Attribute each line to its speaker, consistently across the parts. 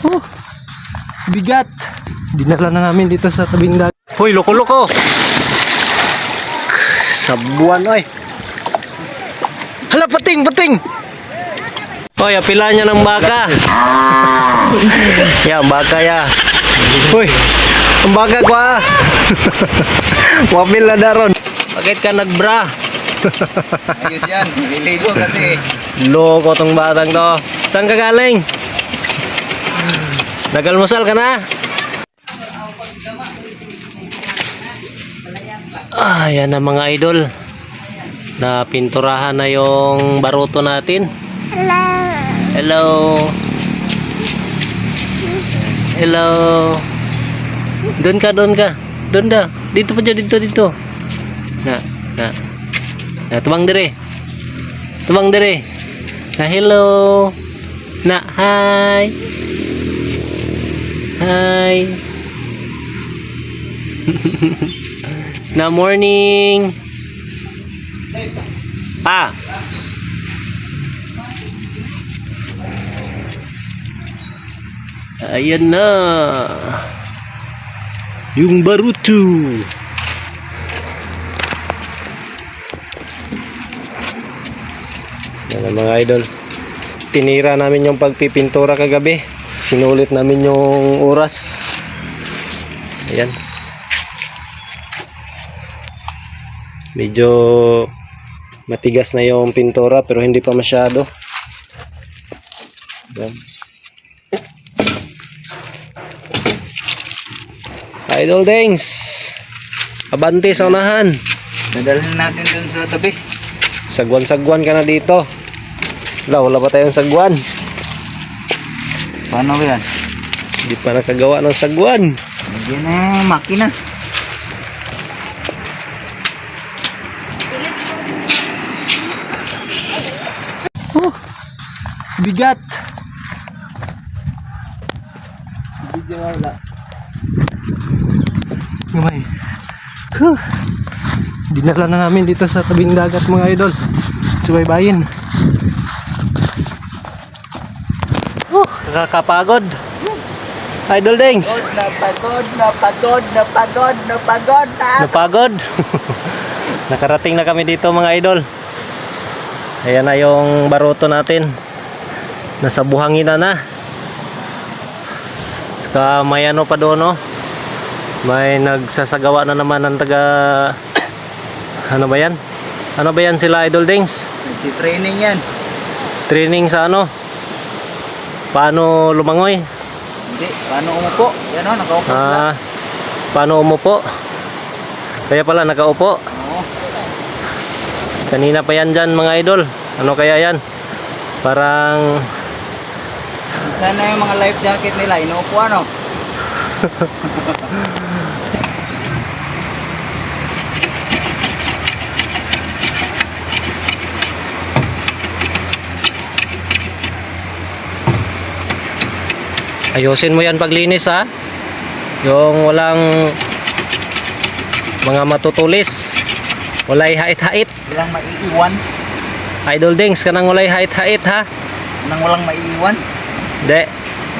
Speaker 1: Oh, bigat. Dinala na namin dito sa tabing dagat. Hoy, loko-loko. Sabuan, oy. Hala, pating, pating. Hoy, apila niya ng baka. ya, baka ya. Hoy, ang baka ko ah. Wapil na daron. Bakit ka nagbra?
Speaker 2: Ayos yan, nililigo kasi.
Speaker 1: Loko tong batang to. Saan ka galing? Nagalmusal ka na? Ah, yan na mga idol. Na pinturahan na yung baruto natin. Hello. Hello. Hello. Doon ka, doon ka. Doon da. Dito pa dyan, dito, dito. Na, na. Na, tumang dire. Tumang dire. Na hello. Na hi. Hi. na morning. Pa. Ayan na. Yung baruto. Yan mga idol. Tinira namin yung pagpipintura kagabi. Sinulit namin yung oras. Ayan. Medyo matigas na yung pintura pero hindi pa masyado. Ayan. Idol Dings. Abante sa unahan.
Speaker 2: Nadalhin natin dun sa tabi.
Speaker 1: Sagwan-sagwan ka na dito. Wala, wala pa tayong sagwan.
Speaker 2: Paano ba yan?
Speaker 1: Hindi pa nakagawa ng sagwan.
Speaker 2: Nagyan na makina.
Speaker 1: Oh, bigat.
Speaker 2: Video wala.
Speaker 1: Gamay. Huh. Dinala na namin dito sa tabing dagat mga idol. Subaybayin. Nakakapagod. Idol Dings.
Speaker 2: Napagod, napagod, napagod, napagod, na.
Speaker 1: Napagod. Nakarating na kami dito mga idol. Ayan na yung baruto natin. Nasa buhangin na na. Saka may ano pa doon no. May nagsasagawa na naman ng taga ano ba yan? Ano ba yan sila idol dings?
Speaker 2: Nagtitraining yan.
Speaker 1: Training sa ano? Paano lumangoy?
Speaker 2: Hindi, paano umupo? Yan o, nakaupo.
Speaker 1: Ah, paano umupo? Kaya pala nakaupo.
Speaker 2: Oo.
Speaker 1: Kanina pa yan dyan mga idol. Ano kaya yan? Parang
Speaker 2: Sana yung mga life jacket nila, inuupo ano?
Speaker 1: ayusin mo yan paglinis ha. Yung walang mga matutulis. Walay hait-hait.
Speaker 2: Walang maiiwan.
Speaker 1: Idol Dings, kanang walay hait-hait ha.
Speaker 2: Nang walang maiiwan.
Speaker 1: Hindi.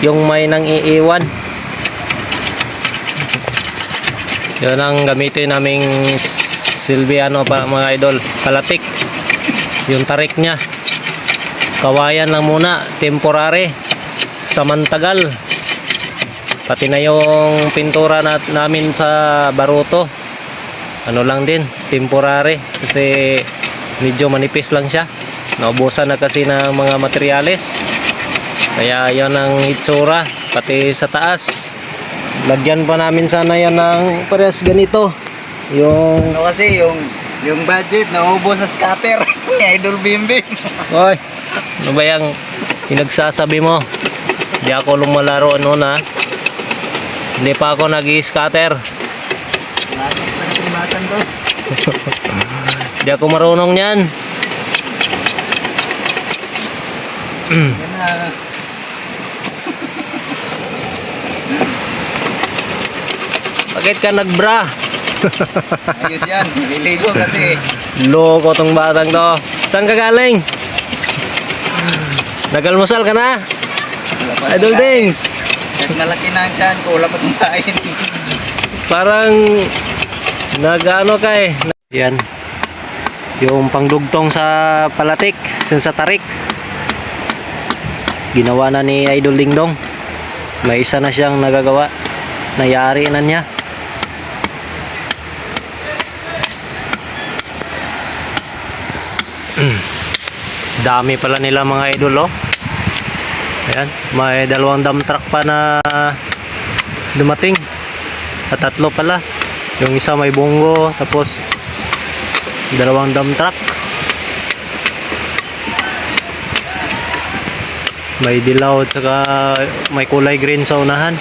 Speaker 1: Yung may nang iiwan. Yun ang gamitin naming Silviano pa mga idol. Palatik. Yung tarik niya. Kawayan lang muna. Temporary. Samantagal. Pati na yung pintura na, namin sa baruto. Ano lang din. Temporary. Kasi medyo manipis lang siya. Naubusan na kasi ng mga materyales. Kaya yan ang itsura. Pati sa taas. Lagyan pa namin sana yan ng pares ganito. Yung...
Speaker 2: Ano kasi yung yung budget nauubos sa scatter. Idol Bimbing.
Speaker 1: Oy! Ano ba yung pinagsasabi mo? Hindi ako lumalaro ano na. Hindi pa ako nag-scatter. Hindi ako marunong yan. Bakit ka nagbra?
Speaker 2: Ayos yan, nililigo kasi.
Speaker 1: Loko tong batang to. Saan ka galing? Nagalmusal ka na? Idol. Dings.
Speaker 2: Kahit malaki na ang tiyan ko, wala pa kumain.
Speaker 1: Parang nag-ano ka eh. Yan. Yung pangdugtong sa palatik, sa tarik. Ginawa na ni Idol Dingdong. May isa na siyang nagagawa. Nayari na niya. Dami pala nila mga idol oh. Ayan, may dalawang dump truck pa na dumating. At tatlo pala. Yung isa may bungo, tapos dalawang dump truck. May dilaw at saka may kulay green sa unahan.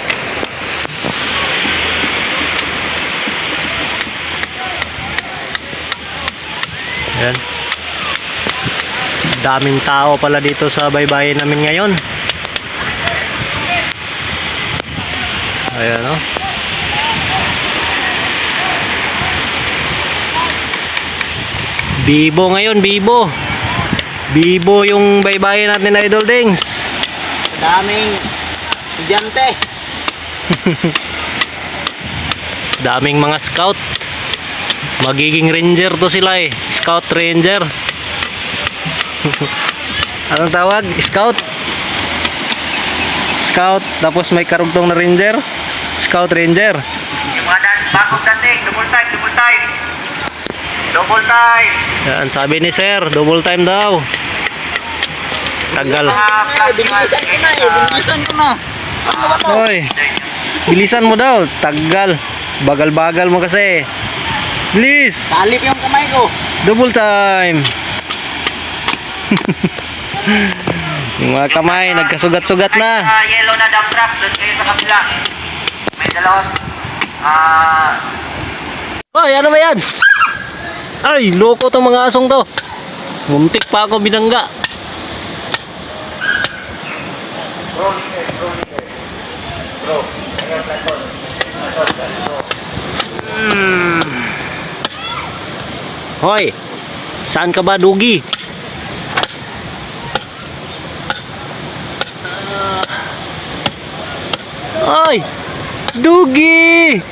Speaker 1: Ayan. Daming tao pala dito sa baybayin namin ngayon. Ayan o. Bibo ngayon, Bibo. Bibo yung baybayin natin na Idol Dings.
Speaker 2: Daming estudyante.
Speaker 1: Daming mga scout. Magiging ranger to sila eh. Scout ranger. Anong tawag? Scout? Scout, tapos may karugtong na ranger. Scout ranger.
Speaker 2: Yung mga dan, bagong dating, double time, double time. Double time.
Speaker 1: Yan, sabi ni sir, double time daw. Tagal.
Speaker 2: Binisan ko na eh, binisan ko na.
Speaker 1: Hoy, bilisan mo daw. Tagal. Bagal-bagal mo kasi. Bilis.
Speaker 2: Salip yung kamay ko.
Speaker 1: Double time. Yung mga kamay, nagkasugat-sugat na.
Speaker 2: Yellow na dump truck, doon kayo sa kabila. Dalawang, ah,
Speaker 1: Hoy, ano ba yan? Ay, loko tong mga asong to. Muntik pa ako binangga. Hmm. Hoy, saan ka ba, Dugi? Ay, Dugi!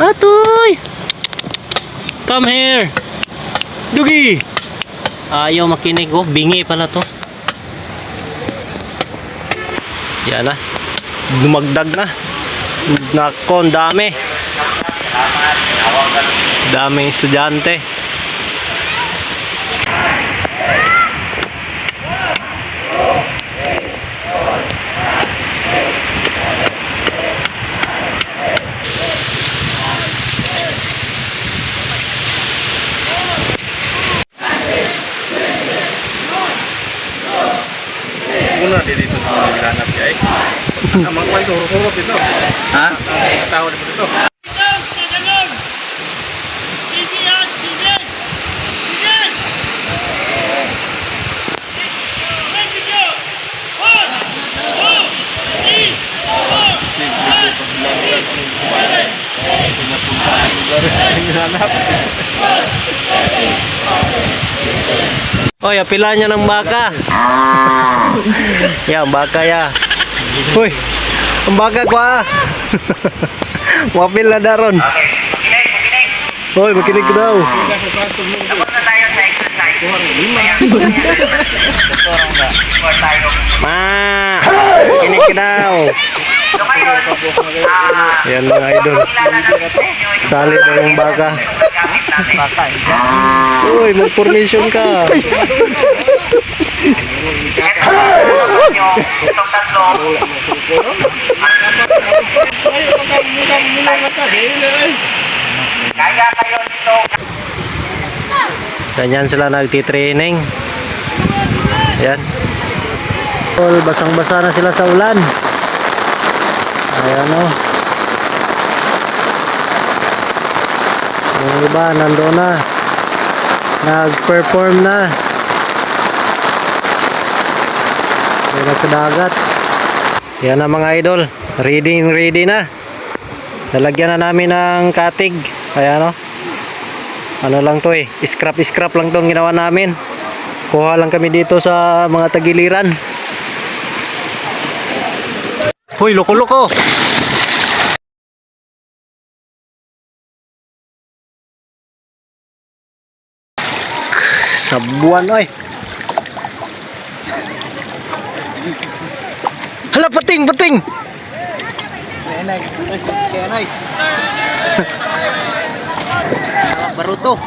Speaker 1: Atoy! Come here! Dugi! Ayaw makinig oh. Bingi pala to. Yan na. Dumagdag na. Nako, dami. Daming estudyante.
Speaker 3: Muna di dito sa mga nilanap niya eh. Ang mga kwento, hurot dito.
Speaker 2: Ha?
Speaker 3: Tao dito dito. Nilanap.
Speaker 1: Oy, apila niya ng baka. yan, baka ya. Uy, ang baka ko ah. Wapil na daron.
Speaker 2: Okay, makinig, makinig.
Speaker 1: Hoy, makinig daw.
Speaker 2: Tapos na tayo sa exercise. Ayan. Turong ba? Or tayo.
Speaker 1: Ma, makinig ka daw.
Speaker 2: So ngayon, ah,
Speaker 1: Yan mga idol.
Speaker 2: kilala natin sa inyo yung
Speaker 1: Salid na yung baka. Uy, mag-formation ka.
Speaker 2: nyo, itong tatlo. Kaya kayo dito.
Speaker 1: Ganyan sila nagtitraining. Yan. All basang-basa na sila sa ulan. Ayan o. Yung iba nandoon na. Nag-perform na. Yan na sa dagat. Yan na mga idol. Ready ready na. Nalagyan na namin ng katig. Ayan o ano lang to eh scrap scrap lang to ang ginawa namin. Kuha lang kami dito sa mga tagiliran. Hoy, loko loko sa buwan oy! Hala pating pating!
Speaker 2: Nenay, kaya nay Baruto.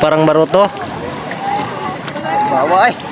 Speaker 1: Parang baruto.
Speaker 2: Bawa eh.